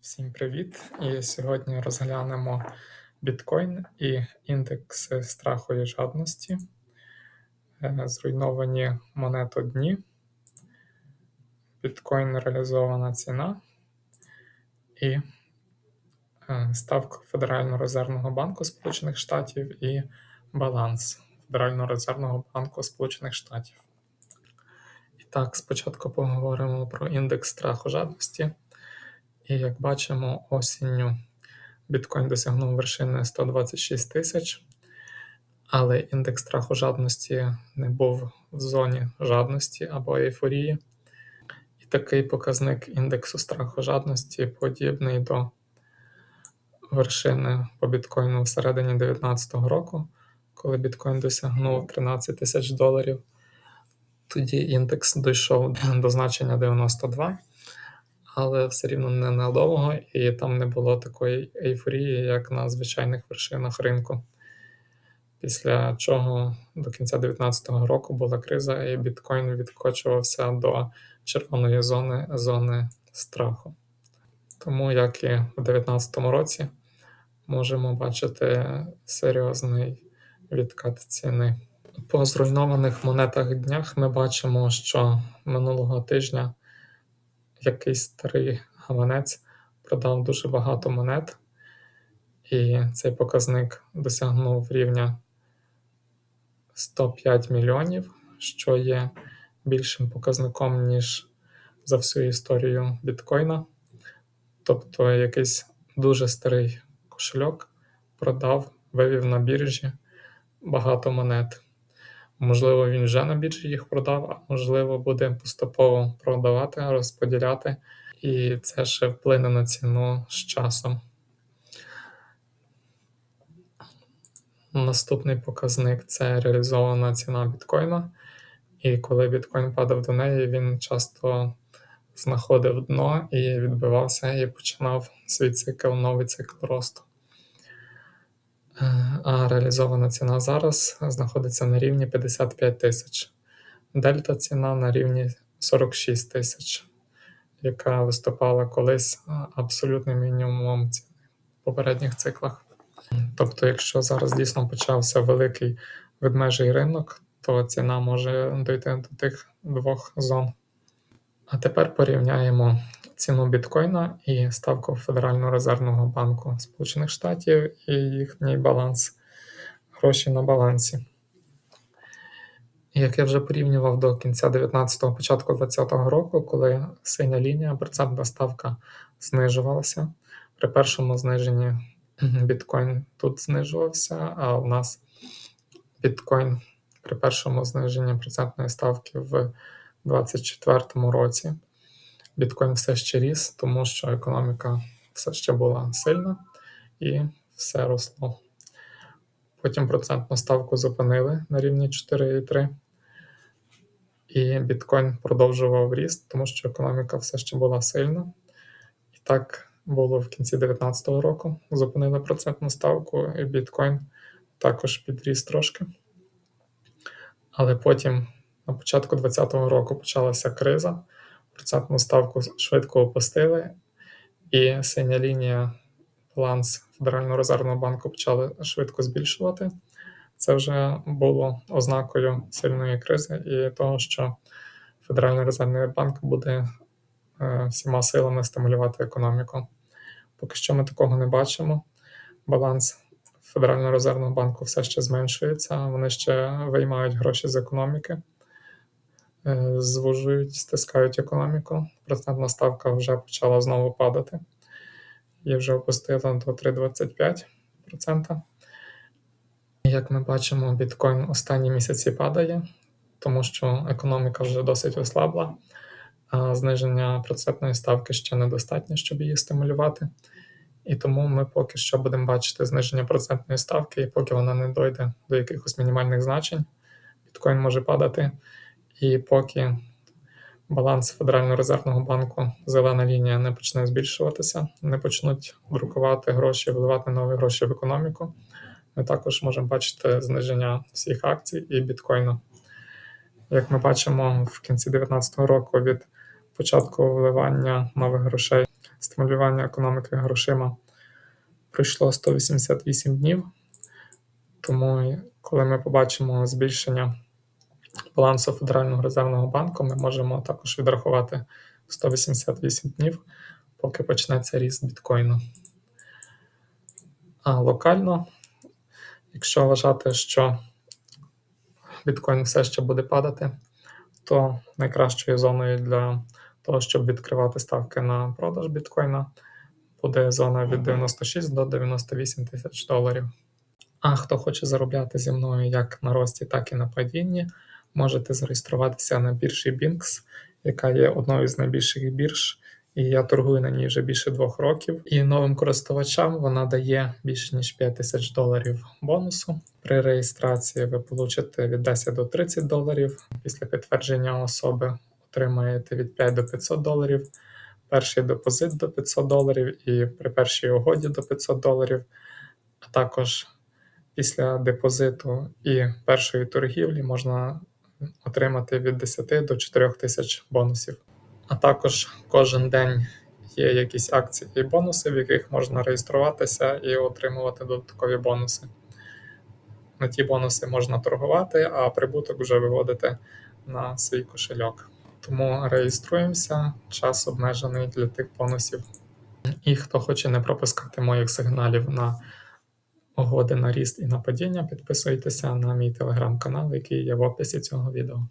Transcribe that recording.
Всім привіт! І сьогодні розглянемо біткоін і індекси страху і жадності, е, зруйновані монетодні, біткоін реалізована ціна і е, ставка Федерального резервного банку Сполучених Штатів і баланс Федерального резервного банку Сполучених Штатів. Так, спочатку поговоримо про індекс страху жадності. І як бачимо, осінню біткоін досягнув вершини 126 тисяч, але індекс страху жадності не був в зоні жадності або ейфорії. І такий показник індексу страху жадності подібний до вершини по біткоїну всередині 2019 року, коли біткоін досягнув 13 тисяч доларів. Тоді індекс дійшов до значення 92 але все рівно ненадовго, і там не було такої ейфорії, як на звичайних вершинах ринку. Після чого до кінця 2019 року була криза, і біткоін відкочувався до червоної зони зони страху. Тому, як і в 2019 році, можемо бачити серйозний відкат ціни. По зруйнованих монетах днях ми бачимо, що минулого тижня якийсь старий гаманець продав дуже багато монет, і цей показник досягнув рівня 105 мільйонів, що є більшим показником, ніж за всю історію біткоїна. Тобто якийсь дуже старий кошельок продав, вивів на біржі багато монет. Можливо, він вже на біржі їх продав, а можливо, буде поступово продавати, розподіляти, і це ще вплине на ціну з часом. Наступний показник це реалізована ціна біткоїна. І коли біткоін падав до неї, він часто знаходив дно і відбивався, і починав свій цикл, новий цикл росту а реалізована ціна зараз знаходиться на рівні 55 тисяч. Дельта ціна на рівні 46 тисяч, яка виступала колись абсолютним мінімумом ціни в попередніх циклах. Тобто, якщо зараз дійсно почався великий ведмежий ринок, то ціна може дойти до тих двох зон. А тепер порівняємо ціну біткоїна і ставку Федерального резервного банку Сполучених Штатів і їхній баланс гроші на балансі. Як я вже порівнював до кінця 19-го, початку 20-го року, коли синя лінія, процентна ставка знижувалася. При першому зниженні біткоін тут знижувався, а у нас біткоін при першому зниженні процентної ставки в 2024 році біткоін все ще ріс, тому що економіка все ще була сильна і все росло. Потім процентну ставку зупинили на рівні 4,3. І біткоін продовжував ріст, тому що економіка все ще була сильна. І так було в кінці 2019 року. Зупинили процентну ставку, і біткоін також підріс трошки. Але потім на початку 2020 року почалася криза, процентну ставку швидко опустили, і синя лінія баланс Федерального резервного банку почали швидко збільшувати. Це вже було ознакою сильної кризи і того, що Федеральний резервний банк буде е, всіма силами стимулювати економіку. Поки що ми такого не бачимо. Баланс Федерального резервного банку все ще зменшується, вони ще виймають гроші з економіки. Е, звужують, стискають економіку. Процентна ставка вже почала знову падати. Її вже опустила до 3,25%. Як ми бачимо, біткоін останні місяці падає, тому що економіка вже досить ослабла, а зниження процентної ставки ще недостатньо, щоб її стимулювати. І тому ми поки що будемо бачити зниження процентної ставки, і поки вона не дойде до якихось мінімальних значень, біткоін може падати. І поки баланс Федерального резервного банку, зелена лінія не почне збільшуватися, не почнуть друкувати гроші, вливати нові гроші в економіку. Ми також можемо бачити зниження всіх акцій і біткоїна. Як ми бачимо, в кінці 2019 року від початку вливання нових грошей, стимулювання економіки грошима пройшло 188 днів. Тому, коли ми побачимо збільшення балансу Федерального резервного банку, ми можемо також відрахувати 188 днів, поки почнеться ріст біткоїну. А локально, якщо вважати, що біткоін все ще буде падати, то найкращою зоною для того, щоб відкривати ставки на продаж біткоїна, буде зона від 96 до 98 тисяч доларів. А хто хоче заробляти зі мною як на рості, так і на падінні, можете зареєструватися на біржі Binx, яка є одною з найбільших бірж, і я торгую на ній вже більше двох років. І новим користувачам вона дає більше ніж 5 тисяч доларів бонусу. При реєстрації ви получите від 10 до 30 доларів. Після підтвердження особи отримаєте від 5 до 500 доларів. Перший депозит до 500 доларів і при першій угоді до 500 доларів, а також після депозиту і першої торгівлі можна отримати від 10 до 4 тисяч бонусів. А також кожен день є якісь акції і бонуси, в яких можна реєструватися і отримувати додаткові бонуси. На ті бонуси можна торгувати, а прибуток вже виводити на свій кошельок. Тому реєструємося, час обмежений для тих бонусів. І хто хоче не пропускати моїх сигналів на угоди на ріст і на падіння, підписуйтеся на мій телеграм-канал, який є в описі цього відео.